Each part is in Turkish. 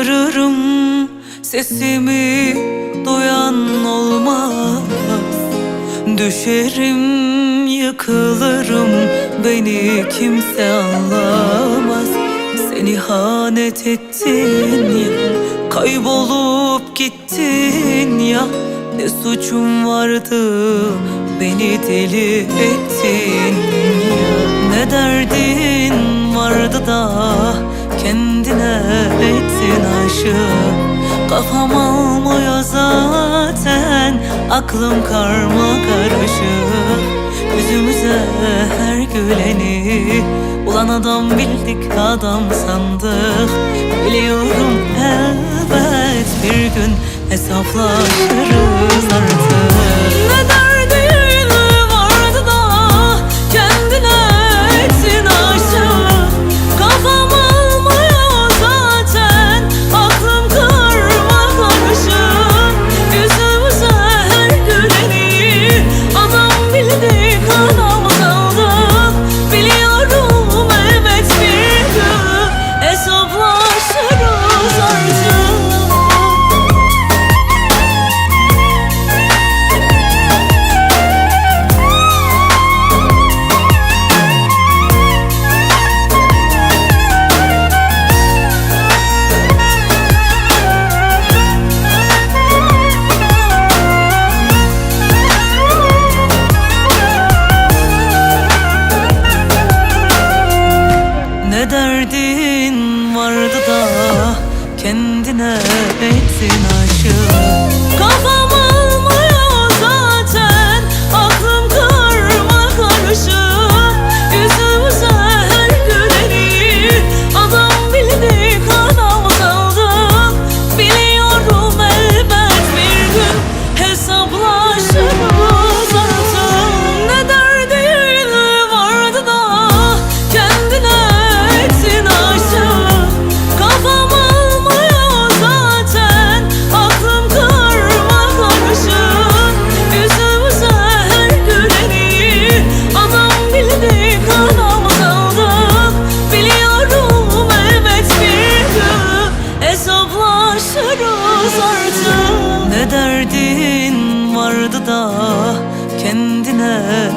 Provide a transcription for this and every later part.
Haykırırım sesimi duyan olmaz. Düşerim yıkılırım beni kimse anlamaz. Sen ihanet ettin ya kaybolup gittin ya. Ne suçum vardı beni deli ettin ya. Ne derdin aşık Kafam almıyor zaten Aklım karma karışık. Yüzümüze her güleni Ulan adam bildik adam sandık. Biliyorum elbet bir gün hesaplaşırız da kendine ettin aşık. Kafam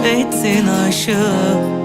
derdin vardı da kendine ettin aşık